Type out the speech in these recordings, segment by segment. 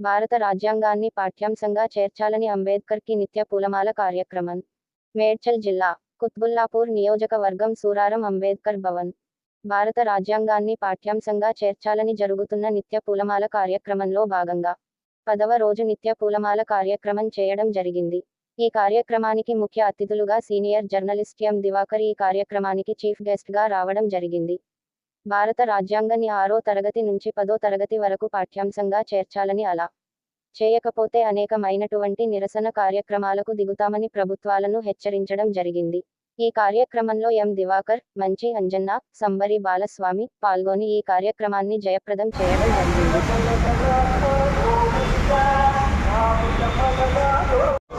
భారత రాజ్యాంగాన్ని పాఠ్యాంశంగా చేర్చాలని అంబేద్కర్కి నిత్య పూలమాల కార్యక్రమం. మేడ్చల్ జిల్లా కుత్బుల్లాపూర్ నియోజకవర్గం సూరారం అంబేద్కర్ భవన్. భారత రాజ్యాంగాన్ని పాఠ్యాంశంగా చేర్చాలని జరుగుతున్న నిత్య పూలమాల కార్యక్రమంలో భాగంగా పదవ రోజు నిత్య పూలమాల కార్యక్రమం చేయడం జరిగింది. ఈ కార్యక్రమానికి ముఖ్య అతిథులుగా సీనియర్ జర్నలిస్ట్ ఎం. దివాకర్ ఈ కార్యక్రమానికి చీఫ్ గెస్ట్గా రావడం జరిగింది. భారత రాజ్యాంగాన్ని ఆరో తరగతి నుంచి పదో తరగతి వరకు పాఠ్యాంశంగా చేర్చాలని అలా చేయకపోతే అనేకమైనటువంటి నిరసన కార్యక్రమాలకు దిగుతామని ప్రభుత్వాలను హెచ్చరించడం జరిగింది. ఈ కార్యక్రమంలో ఎం దివాకర్ మంచి అంజన్న సంబరి బాలస్వామి పాల్గొని ఈ కార్యక్రమాన్ని జయప్రదం చేయడం జరిగింది.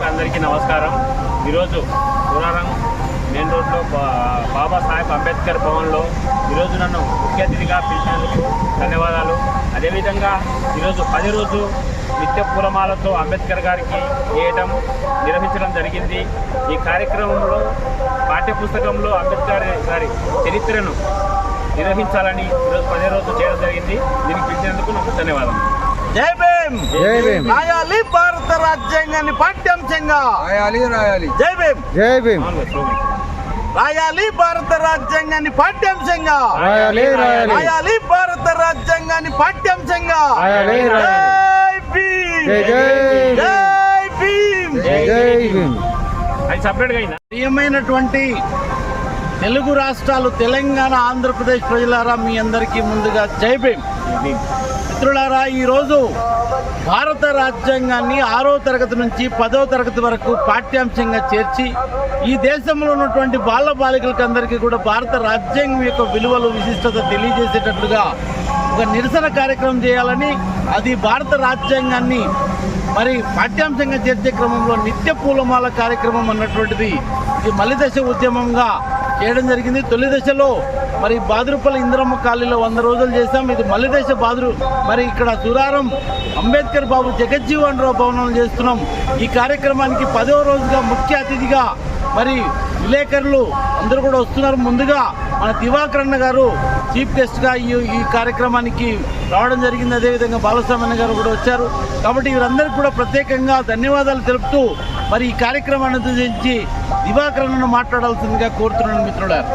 అందరికీ నమస్కారం. ఈరోజు మెయిన్ రోడ్లో బా- బాబాసాహెబ్ అంబేద్కర్ భవన్లో ఈరోజు నన్ను ముఖ్య అతిథిగా పిలిచినందుకు ధన్యవాదాలు. అదేవిధంగా ఈరోజు పది రోజు నిత్య పూలమాలతో అంబేద్కర్ గారికి వేయటం నిర్వహించడం జరిగింది. ఈ కార్యక్రమంలో పాఠ్యపుస్తకంలో అంబేద్కర్ గారి చరిత్రను నిర్వహించాలని ఈరోజు పదే రోజు చేయడం జరిగింది. దీనికి పిలిచినందుకు నాకు ధన్యవాదాలు. జై భీమ్! జై భీమ్! రాయాలి భారత రాజ్యాంగాన్ని పాఠ్యాంశంగా! రాయాలి రాయాలి. జై భీమ్! జై భీమ్. రాయాలి భారత రాజ్యాంగాన్ని పాఠ్యాంశంగా. రాయాలి భారత రాజ్యాంగాన్ని పాఠ్యాంశంగా. ప్రియమైనటువంటి తెలుగు రాష్ట్రాలు తెలంగాణ ఆంధ్రప్రదేశ్ ప్రజలారా మీ అందరికీ ముందుగా జై భీమ్. మిత్రులారా ఈరోజు భారత రాజ్యాంగాన్ని ఆరో తరగతి నుంచి పదో తరగతి వరకు పాఠ్యాంశంగా చేర్చి ఈ దేశంలో ఉన్నటువంటి బాల బాలికలకందరికీ కూడా భారత రాజ్యాంగం యొక్క విలువలు విశిష్టత తెలియజేసేటట్లుగా ఒక నిరసన కార్యక్రమం చేయాలని అది భారత రాజ్యాంగాన్ని మరి పాఠ్యాంశంగా చేర్చే క్రమంలో నిత్య పూలమాల కార్యక్రమం అన్నటువంటిది ఈ మలిదశ ఉద్యమంగా చేయడం జరిగింది. తొలి దశలో మరి బాదురుపల్లి ఇంద్రమ్మ కాలనీలో వంద రోజులు చేశాం. ఇది మల్లిదేశ బాదురు. మరి ఇక్కడ సురారం అంబేద్కర్ బాబు జగజ్జీవన్ రావు భవనం చేస్తున్నాం. ఈ కార్యక్రమానికి పదవ రోజుగా ముఖ్య అతిథిగా మరి విలేకరులు అందరూ కూడా వస్తున్నారు. ముందుగా మన దివాకరణ గారు చీఫ్ గెస్ట్గా ఈ ఈ కార్యక్రమానికి రావడం జరిగింది. అదేవిధంగా బాలస్వామన్న గారు కూడా వచ్చారు. కాబట్టి వీరందరికీ కూడా ప్రత్యేకంగా ధన్యవాదాలు తెలుపుతూ మరి ఈ కార్యక్రమాన్ని ఉద్దేశించి దివాకరణను మాట్లాడాల్సిందిగా కోరుతున్నాను మిత్రులారు.